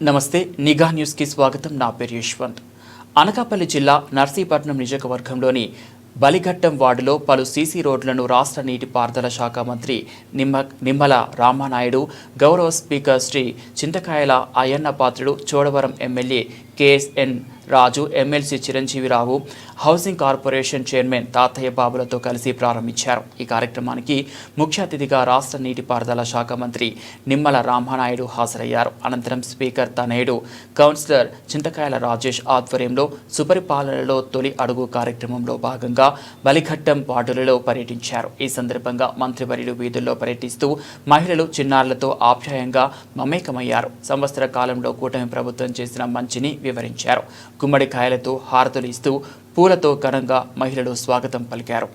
నమస్తే నిఘా న్యూస్కి స్వాగతం. నా పేరు యశ్వంత్. అనకాపల్లి జిల్లా నర్సీపట్నం నియోజకవర్గంలోని బలిఘట్టం వార్డులో పలు సీసీ రోడ్లను రాష్ట్ర నీటిపారుదల శాఖ మంత్రి నిమ్మ నిమ్మల రామానాయుడు గౌరవ speaker Shri Chintakayala Ayyanna Patrudu Chodavaram MLA KSN Raju MLC Chiranjeevirao housing corporation chairman Tatayya బాబులతో కలిసి ప్రారంభించారు. ఈ కార్యక్రమానికి ముఖ్య అతిథిగా రాష్ట్ర నీటిపారుదల శాఖ మంత్రి నిమ్మల రామానాయుడు హాజరయ్యారు. అనంతరం స్పీకర్ తనయుడు కౌన్సిలర్ చింతకాయల రాజేష్ ఆధ్వర్యంలో సుపరిపాలనలో తొలి అడుగు కార్యక్రమంలో భాగంగా బలిఘట్టం వార్డులలో పర్యటించారు. ఈ సందర్భంగా మంత్రివర్యులు వీధుల్లో పర్యటిస్తూ మహిళలు చిన్నారులతో ఆప్యాయంగా మమేకమయ్యారు. సంవత్సర కాలంలో కూటమి ప్రభుత్వం చేసిన మంచిని వివరించారు. గుమ్మడికాయలతో హారతులు ఇస్తూ పూలతో ఘనంగా మహిళలు స్వాగతం పలికారు.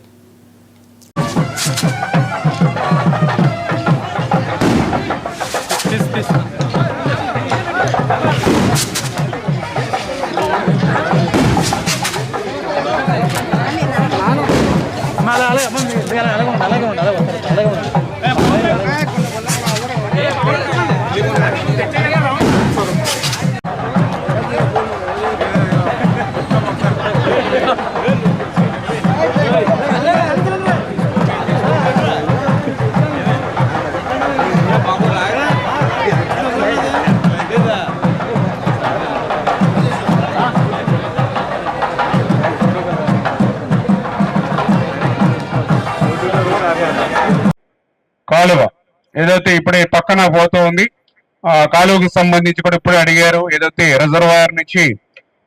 కాలువకి సంబంధించి కూడా ఇప్పుడే అడిగారు. ఏదైతే రిజర్వాయర్ నుంచి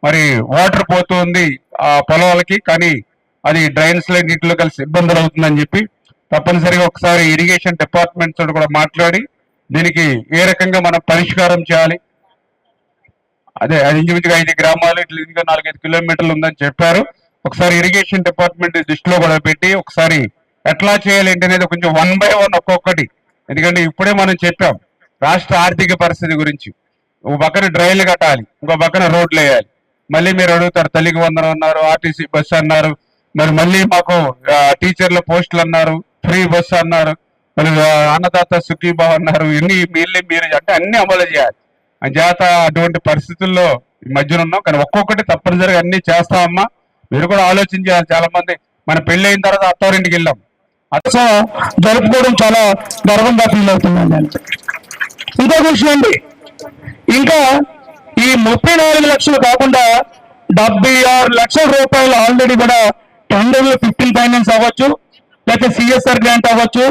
మరి వాటర్ పోతూ ఉంది ఆ పొలాలకి కానీ అది డ్రైన్స్లో నీటిలో కలిసి ఇబ్బందులు అవుతుందని చెప్పి తప్పనిసరిగా ఒకసారి ఇరిగేషన్ డిపార్ట్మెంట్ తోటి కూడా మాట్లాడి దీనికి ఏ రకంగా మనం పరిష్కారం చేయాలి. అదే అది ఇంచుమించుగా ఐదు గ్రామాలు ఇట్లా ఇంకా నాలుగైదు కిలోమీటర్లు ఉందని చెప్పారు. ఒకసారి ఇరిగేషన్ డిపార్ట్మెంట్ దృష్టిలో కూడా పెట్టి ఒకసారి ఎట్లా చేయాలి ఏంటి అనేది కొంచెం వన్ బై వన్ ఒక్కొక్కటి. ఎందుకంటే ఇప్పుడే మనం చెప్పాం రాష్ట్ర ఆర్థిక పరిస్థితి గురించి. ఒక పక్కన డ్రైన్లు కట్టాలి ఇంకో పక్కన రోడ్లు వేయాలి. మళ్ళీ మీరు అడుగుతారు తల్లికి వందనం అన్నారు ఆర్టీసీ బస్సు అన్నారు మరి మళ్ళీ మాకు టీచర్ల పోస్టులు అన్నారు ఫ్రీ బస్సు అన్నారు మరి అన్నదాత సుఖీభావ్ అన్నారు ఇన్ని మీళ్ళే మీరు అంటే అన్ని అమలు చేయాలి. చేత అటువంటి పరిస్థితుల్లో ఈ మధ్యన ఉన్నాం కానీ ఒక్కొక్కటి తప్పనిసరిగా అన్ని చేస్తామమ్మా మీరు కూడా ఆలోచించాలి చాలా మంది మన పెళ్ళి అయిన తర్వాత అత్తవారింటికి వెళ్ళాం. అత్త జరుపుకోవడం చాలా గర్వంగా ఫీల్ అవుతున్నాను నేను. ఇంకో విషయం అండి. ఇంకా ఈ ముప్పై నాలుగు లక్షలు కాకుండా డెబ్బై ఆరు లక్షల రూపాయలు ఆల్రెడీ కూడా టెండర్లు ఫిఫ్టీన్ ఫైనాన్స్ అవ్వచ్చు లేకపోతే సిఎస్ఆర్ గ్రాంట్ అవ్వచ్చు.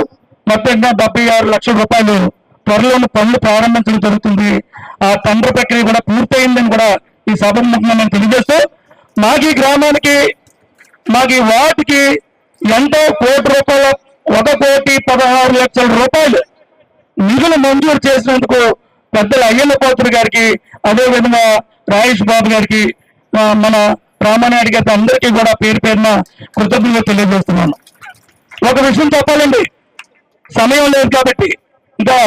మొత్తంగా డెబ్బై ఆరు లక్షల రూపాయలు త్వరలోని పనులు ప్రారంభించడం జరుగుతుంది. ఆ టెండర్ ప్రక్రియ కూడా పూర్తయిందని కూడా ఈ సభముఖంగా నేను తెలియజేస్తూ మాకు ఈ గ్రామానికి మాకు ఈ వార్డుకి ఎంతో కోటి రూపాయల ఒక కోటి పదహారు లక్షల రూపాయలు నిధులు మంజూరు చేసినందుకు పెద్దలు అయ్యన్న పోతుడు గారికి అదే విధంగా రాయేష్ బాబు గారికి మన రామానాయుడు గారి అందరికీ కూడా పేరు పేరున కృతజ్ఞతలు తెలియజేస్తున్నాను. ఒక విషయం చెప్పాలండి. సమయం లేదు కాబట్టి. ఇంకా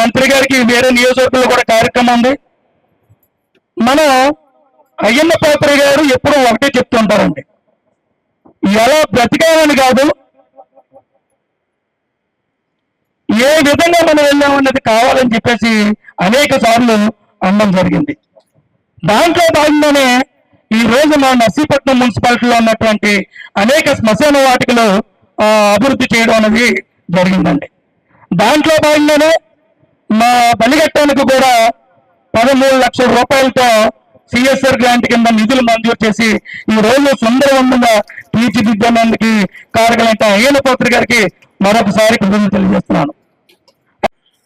మంత్రి గారికి వేరే నియోజకవర్గంలో కూడా కార్యక్రమం ఉంది. మనం అయ్యన్న పాత్ర గారు ఎప్పుడూ ఒకటే చెప్తుంటారండి. ఎలా బ్రతికామని కాదు ఏ విధంగా మనం వెళ్ళామన్నది కావాలని చెప్పేసి అనేక సార్లు అనడం జరిగింది. దాంట్లో భాగంగానే ఈ రోజు మా నర్సీపట్నం మున్సిపాలిటీలో ఉన్నటువంటి అనేక శ్మశాన వాటికలు అభివృద్ధి చేయడం అనేది జరిగిందండి. దాంట్లో భాగంగానే మా బలిగట్టానికి కూడా పదమూడు లక్షల రూపాయలతో సిఎస్ఆర్ గ్రాంట్ కింద నిధులు మంజూరు చేసి ఈ రోజు సుందరవంతంగా తీర్చిదిద్దడానికి కారకులైన అయ్యన పోత్రి గారికి మరొకసారి కృతజ్ఞతలు తెలియజేస్తున్నాను.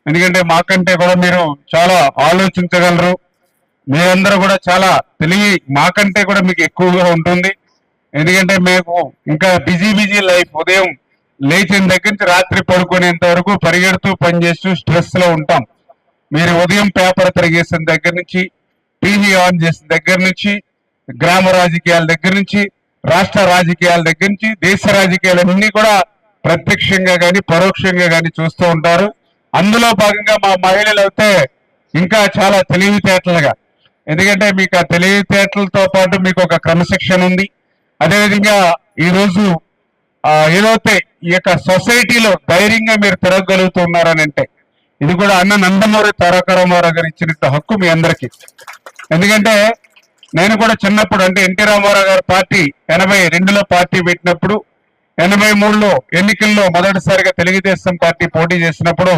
ఎందుకంటే మాకంటే కూడా మీరు చాలా ఆలోచించగలరు. మీరందరూ కూడా చాలా తెలివి మాకంటే కూడా మీకు ఎక్కువగా ఉంటుంది. ఎందుకంటే మేము ఇంకా బిజీ బిజీ లైఫ్ ఉదయం లేచిన దగ్గర నుంచి రాత్రి పడుకునేంత వరకు పరిగెడుతూ పనిచేస్తూ స్ట్రెస్లో ఉంటాం. మీరు ఉదయం పేపర్ తిరిగేసిన దగ్గర నుంచి టీవీ ఆన్ చేసిన దగ్గర నుంచి గ్రామ రాజకీయాల దగ్గర నుంచి రాష్ట్ర రాజకీయాల దగ్గర నుంచి దేశ రాజకీయాలన్నీ కూడా ప్రత్యక్షంగా కానీ పరోక్షంగా కానీ చూస్తూ ఉంటారు. అందులో భాగంగా మా మహిళలు అయితే ఇంకా చాలా తెలివితేటలుగా. ఎందుకంటే మీకు ఆ తెలివితేటలతో పాటు మీకు ఒక క్రమశిక్షణ ఉంది. అదేవిధంగా ఈరోజు ఏదైతే ఈ యొక్క సొసైటీలో ధైర్యంగా మీరు తిరగగలుగుతున్నారని అంటే ఇది కూడా అన్న నందమూరి తారకరామారావు గారు ఇచ్చిన హక్కు మీ అందరికీ. ఎందుకంటే నేను కూడా చిన్నప్పుడు అంటే ఎన్టీ రామారావు గారి పార్టీ ఎనభై రెండులో పార్టీ పెట్టినప్పుడు ఎనభై మూడులో ఎన్నికల్లో మొదటిసారిగా తెలుగుదేశం పార్టీ పోటీ చేసినప్పుడు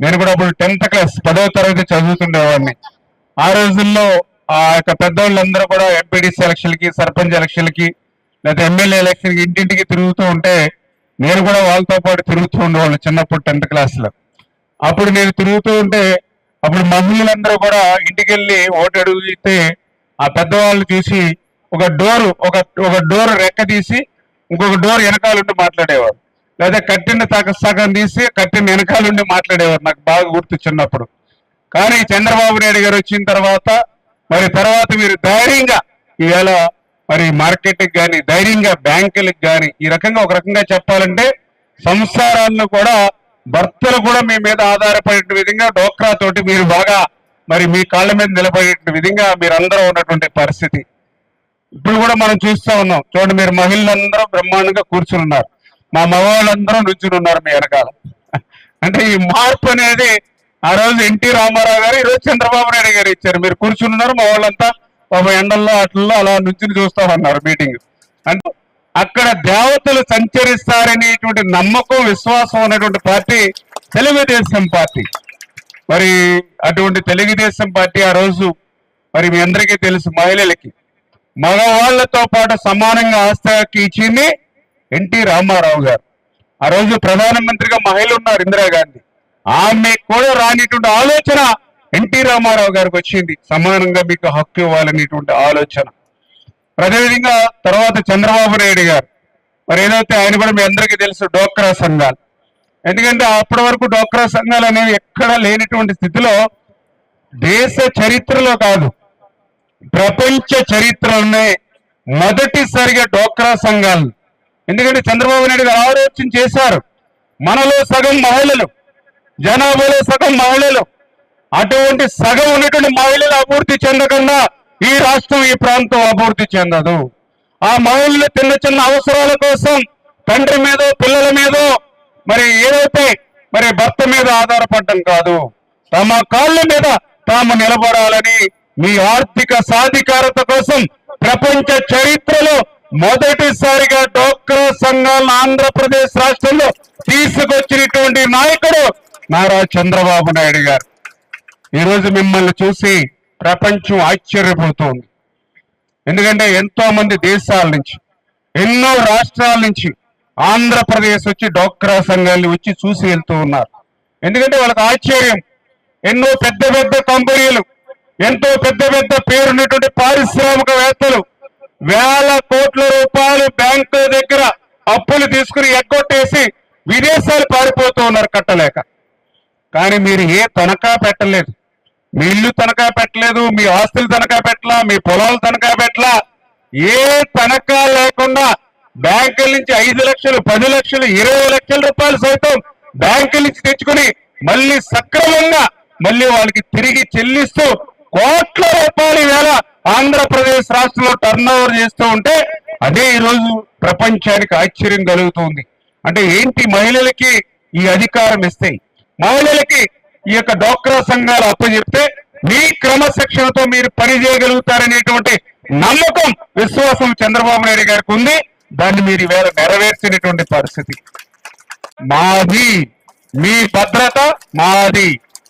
నేను కూడా అప్పుడు టెన్త్ క్లాస్ పదవ తరగతి చదువుతుండేవాడిని. ఆ రోజుల్లో ఆ యొక్క పెద్దవాళ్ళందరూ కూడా ఎంపీడీసీ ఎలక్షన్లకి సర్పంచ్ ఎలక్షన్లకి లేదా ఎమ్మెల్యే ఎలక్షన్కి ఇంటింటికి తిరుగుతూ ఉంటే నేను కూడా వాళ్ళతో పాటు తిరుగుతూ ఉండేవాళ్ళు చిన్నప్పుడు టెన్త్ క్లాస్లో. అప్పుడు నేను తిరుగుతూ ఉంటే అప్పుడు మహిళలందరూ కూడా ఇంటికి వెళ్ళి ఓటు అడిగితే ఆ పెద్దవాళ్ళు చూసి ఒక డోరు ఒక ఒక డోర్ రెక్క తీసి ఇంకొక డోర్ వెనకాలండి మాట్లాడేవారు. లేదా కట్టిన తగ సగం తీసి కట్టిన వెనకాలండి మాట్లాడేవారు నాకు బాగా గుర్తు చిన్నప్పుడు. కానీ చంద్రబాబు నాయుడు గారు వచ్చిన తర్వాత మరి తర్వాత మీరు ధైర్యంగా ఈవేళ మరి మార్కెట్కి కానీ ధైర్యంగా బ్యాంకులకు కానీ ఈ రకంగా ఒక రకంగా చెప్పాలంటే సంసారాలను కూడా భర్తలు కూడా మీ మీద ఆధారపడే విధంగా డోక్రా తోటి మీరు బాగా మరి మీ కాళ్ళ మీద నిలబడే విధంగా మీరు అందరూ ఉన్నటువంటి పరిస్థితి. ఇప్పుడు కూడా మనం చూస్తూ ఉన్నాం. చూడండి మీరు మహిళలందరూ బ్రహ్మాండంగా కూర్చుని ఉన్నారు మా మగవాళ్ళందరూ నుంచుని ఉన్నారు మీ వెనకాల. అంటే ఈ మార్పు అనేది ఆ రోజు ఎన్టీ రామారావు గారు ఈరోజు చంద్రబాబు నాయుడు గారు ఇచ్చారు. మీరు కూర్చుని ఉన్నారు మా వాళ్ళంతా ఒక ఎండల్లో అట్లలో అలా నుంచుని చూస్తా ఉన్నారు మీటింగ్. అంటే అక్కడ దేవతలు సంచరిస్తారనేటువంటి నమ్మకం విశ్వాసం ఉన్నటువంటి పార్టీ తెలుగుదేశం పార్టీ. మరి అటువంటి తెలుగుదేశం పార్టీ ఆ రోజు మరి మీ అందరికీ తెలుసు మహిళలకి. మగవాళ్ళతో పాటు సమానంగా ఆస్తి హక్కు ఇచ్చింది ఎన్టీ రామారావు గారు. ఆ రోజు ప్రధానమంత్రిగా మహిళ ఉన్నారు ఇందిరాగాంధీ ఆమె కూడా రానిటువంటి ఆలోచన ఎన్టీ రామారావు గారికి వచ్చింది. సమానంగా మీకు హక్కు ఇవ్వాలనేటువంటి ఆలోచన. అదేవిధంగా తర్వాత చంద్రబాబు నాయుడు గారు. మరి ఏదైతే ఆయన కూడా మీ అందరికీ తెలుసు డోక్రా సంఘాలు. ఎందుకంటే అప్పటి వరకు డోక్రా సంఘాలు అనేవి ఎక్కడా లేనటువంటి స్థితిలో దేశ చరిత్రలో కాదు. ప్రపంచ చరిత్రలోనే మొదటిసారిగా డోక్రా సంఘాలు. ఎందుకంటే చంద్రబాబు నాయుడు గారు ఆలోచన చేశారు మనలో సగం మహిళలు జనాభాలో సగం మహిళలు అటువంటి సగం ఉన్నటువంటి మహిళలు అభివృద్ధి చెందకుండా ఈ రాష్ట్రం ఈ ప్రాంతం అభివృద్ధి చెందదు. ఆ మహిళలు చిన్న చిన్న అవసరాల కోసం తండ్రి మీదో పిల్లల మీదో మరి ఏదైతే మరి భర్త మీద ఆధారపడటం కాదు తమ కాళ్ళ మీద తాము నిలబడాలని మీ ఆర్థిక సాధికారత కోసం ప్రపంచ చరిత్రలో మొదటిసారిగా డోక్రా సంఘాలను ఆంధ్రప్రదేశ్ రాష్ట్రంలో తీసుకొచ్చినటువంటి నాయకుడు నారా చంద్రబాబు నాయుడు గారు. ఈరోజు మిమ్మల్ని చూసి ప్రపంచం ఆశ్చర్యపోతోంది. ఎందుకంటే ఎంతో మంది దేశాల నుంచి ఎన్నో రాష్ట్రాల నుంచి ఆంధ్రప్రదేశ్ వచ్చి డోక్రా సంఘాన్ని వచ్చి చూసి వెళ్తూ ఉన్నారు. ఎందుకంటే వాళ్ళకి ఆశ్చర్యం. ఎన్నో పెద్ద పెద్ద కంపెనీలు ఎంతో పెద్ద పెద్ద పేరున్నటువంటి పారిశ్రామికవేత్తలు వేల కోట్ల రూపాయలు బ్యాంకుల దగ్గర అప్పులు తీసుకుని ఎగ్గొట్టేసి విదేశాలు పారిపోతూ ఉన్నారు కట్టలేక. కానీ మీరు ఏ తనఖా పెట్టలేదు. మీ ఇల్లు తనఖా పెట్టలేదు మీ ఆస్తులు తనఖా పెట్టలా మీ పొలాలు తనఖా పెట్టలా. ఏ తనఖా లేకుండా బ్యాంకుల నుంచి ఐదు లక్షలు పది లక్షలు ఇరవై లక్షల రూపాయలు సైతం బ్యాంకుల నుంచి తెచ్చుకుని మళ్ళీ సక్రమంగా మళ్ళీ వాళ్ళకి తిరిగి చెల్లిస్తూ కోట్ల రూపాయలు వేల ఆంధ్రప్రదేశ్ రాష్ట్రంలో టర్న్ ఓవర్ చేస్తూ ఉంటే అదే ఈ రోజు ప్రపంచానికి ఆశ్చర్యం కలుగుతుంది. అంటే ఏంటి మహిళలకి ఈ అధికారం ఇస్తాయి మహిళలకి ఈ యొక్క డోక్రా సంఘాలు అప్పచెప్తే మీ క్రమశిక్షణతో మీరు పని చేయగలుగుతారనేటువంటి నమ్మకం విశ్వాసం చంద్రబాబు నాయుడు గారికి ఉంది. దాన్ని మీరు ఈవేళ నెరవేర్చినటువంటి పరిస్థితి. మాది మీ భద్రత మాది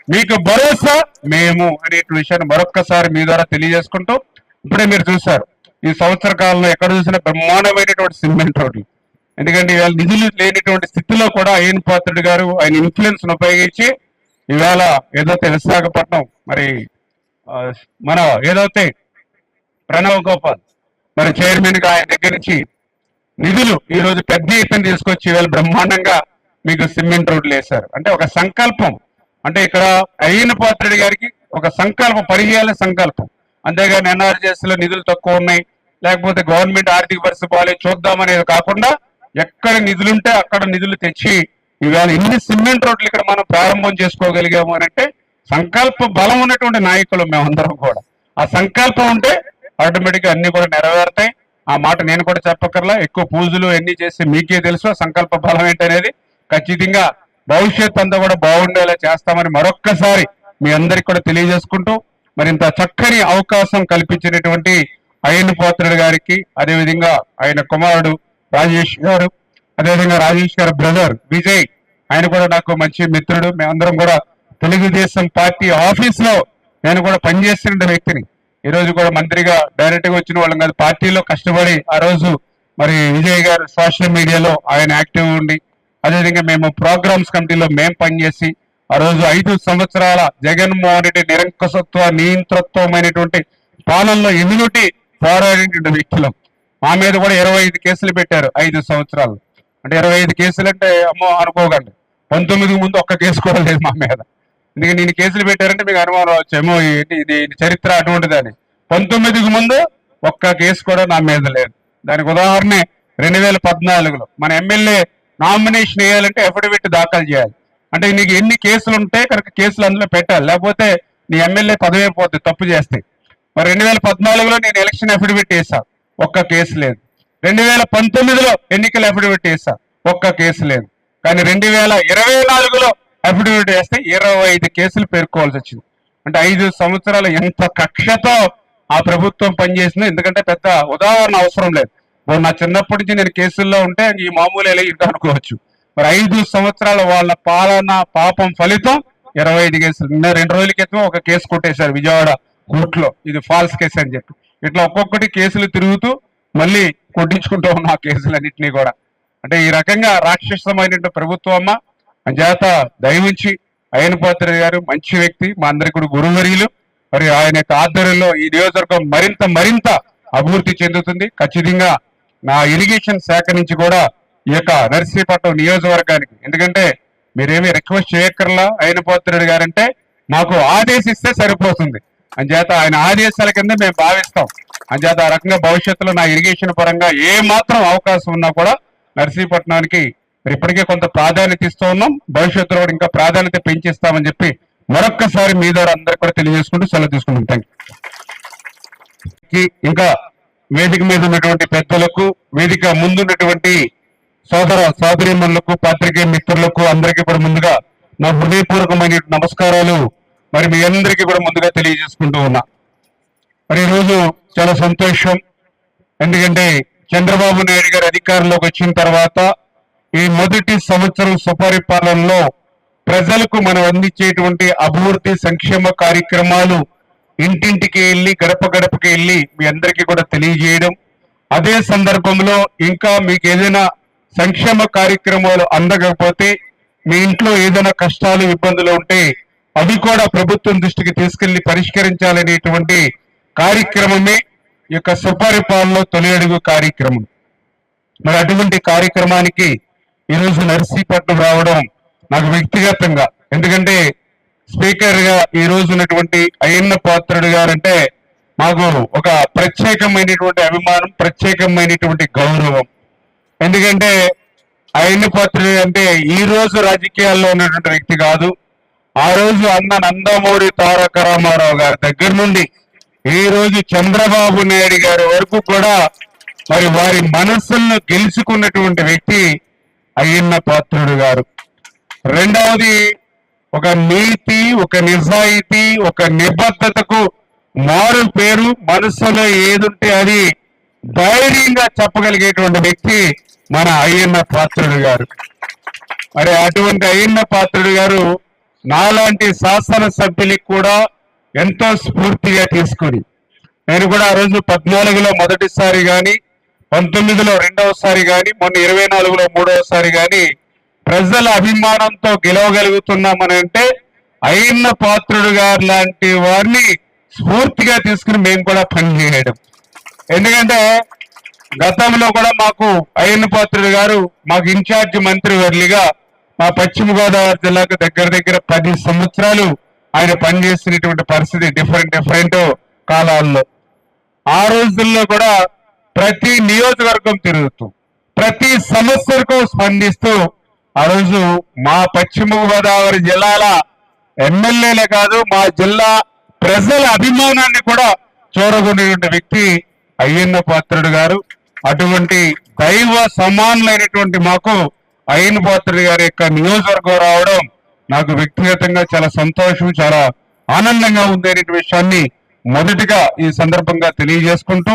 మీకు భరోసా మేము అనే విషయాన్ని మరొక్కసారి మీ ద్వారా తెలియజేసుకుంటూ. ఇప్పుడే మీరు చూశారు ఈ సంవత్సర కాలంలో ఎక్కడ చూసినా బ్రహ్మాండమైనటువంటి సిమెంట్ రోడ్లు ఎందుకంటే ఇవాళ నిధులు లేనిటువంటి స్థితిలో కూడా అయ్యన్ పాత్రుడు గారు ఆయన ఇన్ఫ్లుయెన్స్ ఉపయోగించి ఇవాళ ఏదైతే విశాఖపట్నం మరి మన ఏదైతే ప్రణవ్ గోపాల్ మరి చైర్మన్గా ఆయన దగ్గర నుంచి నిధులు ఈ రోజు పెద్ద ఎత్తున తీసుకొచ్చి ఇవాళ బ్రహ్మాండంగా మీకు సిమెంట్ రోడ్లు వేశారు. అంటే ఒక సంకల్పం. అంటే ఇక్కడ అయ్యన పాత్రుడి గారికి ఒక సంకల్పం పదిహేళ్ళ సంకల్పం. అంతేగాని ఎన్ఆర్జీఎస్లో నిధులు తక్కువ ఉన్నాయి లేకపోతే గవర్నమెంట్ ఆర్థిక పరిస్థితి బాగాలేదు చూద్దామనేది కాకుండా ఎక్కడ నిధులుంటే అక్కడ నిధులు తెచ్చి ఇవాళ ఇన్ని సిమెంట్ రోడ్లు ఇక్కడ మనం ప్రారంభం చేసుకోగలిగాము అని అంటే సంకల్ప బలం ఉన్నటువంటి నాయకులు మేమందరం కూడా. ఆ సంకల్పం ఉంటే ఆటోమేటిక్గా అన్ని కూడా నెరవేరుతాయి. ఆ మాట నేను కూడా చెప్పకర్లా ఎక్కువ పూజలు అన్ని చేసి మీకే తెలుసు సంకల్ప బలం ఏంటనేది ఖచ్చితంగా భవిష్యత్ అంతా కూడా బాగుండేలా చేస్తామని మరొక్కసారి మీ అందరికి కూడా తెలియజేసుకుంటూ మరి ఇంత చక్కని అవకాశం కల్పించినటువంటి అయ్యన్న పోత్రుడు గారికి అదేవిధంగా ఆయన కుమారుడు రాజేష్ గారు అదేవిధంగా రాజేష్ గారి బ్రదర్ విజయ్ ఆయన కూడా నాకు మంచి మిత్రుడు. మేమందరం కూడా తెలుగుదేశం పార్టీ ఆఫీస్లో నేను కూడా పనిచేస్తున్న వ్యక్తిని. ఈ రోజు కూడా మంత్రిగా డైరెక్ట్గా వచ్చిన వాళ్ళం కాదు పార్టీలో కష్టపడి ఆ రోజు మరి విజయ్ గారు సోషల్ మీడియాలో ఆయన యాక్టివ్ ఉండి అదేవిధంగా మేము ప్రోగ్రామ్స్ కమిటీలో మేము పనిచేసి ఆ రోజు ఐదు సంవత్సరాల జగన్మోహన్ రెడ్డి నిరంకుశత్వ నియంతృత్వమైనటువంటి పాలనలో ఇమ్యూనిటీ పోరాడినటువంటి వ్యక్తులం. మా మీద కూడా ఇరవై ఐదు కేసులు పెట్టారు ఐదు సంవత్సరాలు. అంటే ఇరవై ఐదు కేసులు అంటే అమ్మో అనుకోకండి. పంతొమ్మిది ముందు ఒక్క కేసు కూడా లేదు మా మీద. ఎందుకంటే నేను కేసులు పెట్టారంటే మీకు అనుమానం రావచ్చు ఏమో ఇది ఇది చరిత్ర అటువంటిదని పంతొమ్మిదికి ముందు ఒక్క కేసు కూడా నా మీద లేదు. దానికి ఉదాహరణ రెండు వేల పద్నాలుగులో మన ఎమ్మెల్యే నామినేషన్ వేయాలంటే అఫిడవిట్ దాఖలు చేయాలి. అంటే నీకు ఎన్ని కేసులు ఉంటే కనుక కేసులు అందులో పెట్టాలి. లేకపోతే నీ ఎమ్మెల్యే పదవి పోతుంది తప్పు చేస్తే. మరి రెండు వేల పద్నాలుగులో నేను ఎలక్షన్ అఫిడవిట్ వేసా ఒక్క కేసు లేదు. రెండు వేల పంతొమ్మిదిలో ఎన్నికల అఫిడవిట్ వేసా ఒక్క కేసు లేదు. కానీ రెండు వేల ఇరవై నాలుగులో అఫిడవిట్ వేస్తే ఇరవై ఐదు కేసులు పేర్కోవాల్సి వచ్చింది. అంటే ఐదు సంవత్సరాలు ఎంత కక్షతో ఆ ప్రభుత్వం పనిచేసిందో ఎందుకంటే పెద్ద ఉదాహరణ అవసరం లేదు. మరి నా చిన్నప్పటి నుంచి నేను కేసుల్లో ఉంటే ఈ మామూలు ఎలా ఇంటూ అనుకోవచ్చు. మరి ఐదు సంవత్సరాల వాళ్ళ పాలన పాపం ఫలితం ఇరవై ఐదు కేసులు. నిన్న రెండు రోజుల క్రితం ఒక కేసు కొట్టేశారు విజయవాడ కోర్టులో. ఇది ఫాల్స్ కేసు అని చెప్పి. ఇట్లా ఒక్కొక్కటి కేసులు తిరుగుతూ మళ్ళీ కొట్టించుకుంటూ ఉన్న ఆ కేసులన్నింటినీ కూడా. అంటే ఈ రకంగా రాక్షసమైనటువంటి ప్రభుత్వం అమ్మ చేత దయవించి అయ్యన పాత్ర గారు మంచి వ్యక్తి మా అందరికి కూడా గురువర్యులు. మరి ఆయన యొక్క ఆధ్వర్యంలో ఈ నియోజకవర్గం మరింత మరింత అభివృద్ధి చెందుతుంది. ఖచ్చితంగా నా ఇరిగేషన్ శాఖ నుంచి కూడా ఈ యొక్క నర్సీపట్నం నియోజకవర్గానికి. ఎందుకంటే మీరేమీ రిక్వెస్ట్ చేయక్కర్లా అయిన పోతున్నాడు గారంటే మాకు ఆదేశిస్తే సరిపోతుంది. అంచేత ఆయన ఆదేశాల కింద మేము భావిస్తాం. అంచేత ఆ రకంగా భవిష్యత్తులో నా ఇరిగేషన్ పరంగా ఏ మాత్రం అవకాశం ఉన్నా కూడా నర్సీపట్నానికి మరి ఇప్పటికే కొంత ప్రాధాన్యత ఇస్తూ ఉన్నాం. భవిష్యత్తులో కూడా ఇంకా ప్రాధాన్యత పెంచిస్తామని చెప్పి మరొక్కసారి మీ ద్వారా అందరికి కూడా తెలియజేసుకుంటూ సెలవు తీసుకుంటాం థ్యాంక్ ఇంకా వేదిక మీద ఉన్నటువంటి పెద్దలకు వేదిక ముందున్నటువంటి సోదర సోదరిమణులకు పాత్రికేయ మిత్రులకు అందరికీ కూడా ముందుగా నా హృదయపూర్వకమైన నమస్కారాలు. మరి మీ అందరికీ కూడా ముందుగా తెలియజేసుకుంటూ ఉన్నా. మరి ఈరోజు చాలా సంతోషం. ఎందుకంటే చంద్రబాబు నాయుడు గారు అధికారంలోకి వచ్చిన తర్వాత ఈ మొదటి సంవత్సరం సుపరిపాలనలో ప్రజలకు మనం అందించేటువంటి అభివృద్ధి సంక్షేమ కార్యక్రమాలు ఇంటింటికి వెళ్ళి గడప గడపకి వెళ్ళి మీ అందరికీ కూడా తెలియజేయడం. అదే సందర్భంలో ఇంకా మీకు ఏదైనా సంక్షేమ కార్యక్రమాలు అందకపోతే మీ ఇంట్లో ఏదైనా కష్టాలు ఇబ్బందులు ఉంటే అవి కూడా ప్రభుత్వం దృష్టికి తీసుకెళ్ళి పరిష్కరించాలనేటువంటి కార్యక్రమమే ఈ యొక్క సుపరిపాలనలో తొలి అడుగు కార్యక్రమం. మరి అటువంటి కార్యక్రమానికి ఈరోజు నర్సీపట్నం రావడం నాకు వ్యక్తిగతంగా ఎందుకంటే స్పీకర్గా ఈ రోజు ఉన్నటువంటి అయ్యన్న పాత్రుడు గారంటే మాకు ఒక ప్రత్యేకమైనటువంటి అభిమానం ప్రత్యేకమైనటువంటి గౌరవం. ఎందుకంటే అయ్యన్న పాత్రుడు అంటే ఈ రోజు రాజకీయాల్లో ఉన్నటువంటి వ్యక్తి కాదు. ఆ రోజు అన్న నందమూరి తారక రామారావు గారి దగ్గర నుండి ఈ రోజు చంద్రబాబు నాయుడు గారి వరకు కూడా మరి వారి మనస్సులను గెలుచుకున్నటువంటి వ్యక్తి అయ్యన్న పాత్రుడు గారు. రెండవది ఒక నీతి ఒక నిజాయితీ ఒక నిబద్ధతకు మారు పేరు మనసులో ఏదుంటే అది ధైర్యంగా చెప్పగలిగేటువంటి వ్యక్తి మన అయ్యన్న పాత్రుడు గారు. మరి అటువంటి అయ్యన్న పాత్రుడు గారు నాలాంటి శాసన సభ్యులకి కూడా ఎంతో స్ఫూర్తిగా తీసుకుని నేను కూడా ఆ రోజు పద్నాలుగులో మొదటిసారి కానీ పంతొమ్మిదిలో రెండవసారి కానీ మొన్న ఇరవై నాలుగులో మూడవసారి కానీ ప్రజల అభిమానంతో గెలవగలుగుతున్నామని అంటే పాత్రుడు గారు లాంటి వారిని స్ఫూర్తిగా తీసుకుని మేము కూడా పనిచేయడం ఎందుకంటే గతంలో కూడా మాకు అయ్యన్న పాత్రుడు గారు మాకు ఇన్ఛార్జ్ మంత్రి వర్లిగా మా పశ్చిమ గోదావరి జిల్లాకు దగ్గర దగ్గర పది సంవత్సరాలు ఆయన పనిచేసినటువంటి పరిస్థితి డిఫరెంట్ డిఫరెంట్ కాలాల్లో. ఆ రోజుల్లో కూడా ప్రతి నియోజకవర్గం తిరుగుతూ ప్రతి సమస్యకు స్పందిస్తూ ఆ రోజు మా పశ్చిమ గోదావరి జిల్లాల ఎమ్మెల్యేలే కాదు మా జిల్లా ప్రజల అభిమానాన్ని కూడా చూరగొనేటువంటి వ్యక్తి అయ్యన్న పాత్రుడు గారు. అటువంటి దైవ సమానులైనటువంటి మాకు అయ్యన్న పాత్రుడి గారి యొక్క నియోజకవర్గం రావడం నాకు వ్యక్తిగతంగా చాలా సంతోషం చాలా ఆనందంగా ఉంది అనేటువంటి విషయాన్ని మొదటిగా ఈ సందర్భంగా తెలియజేసుకుంటూ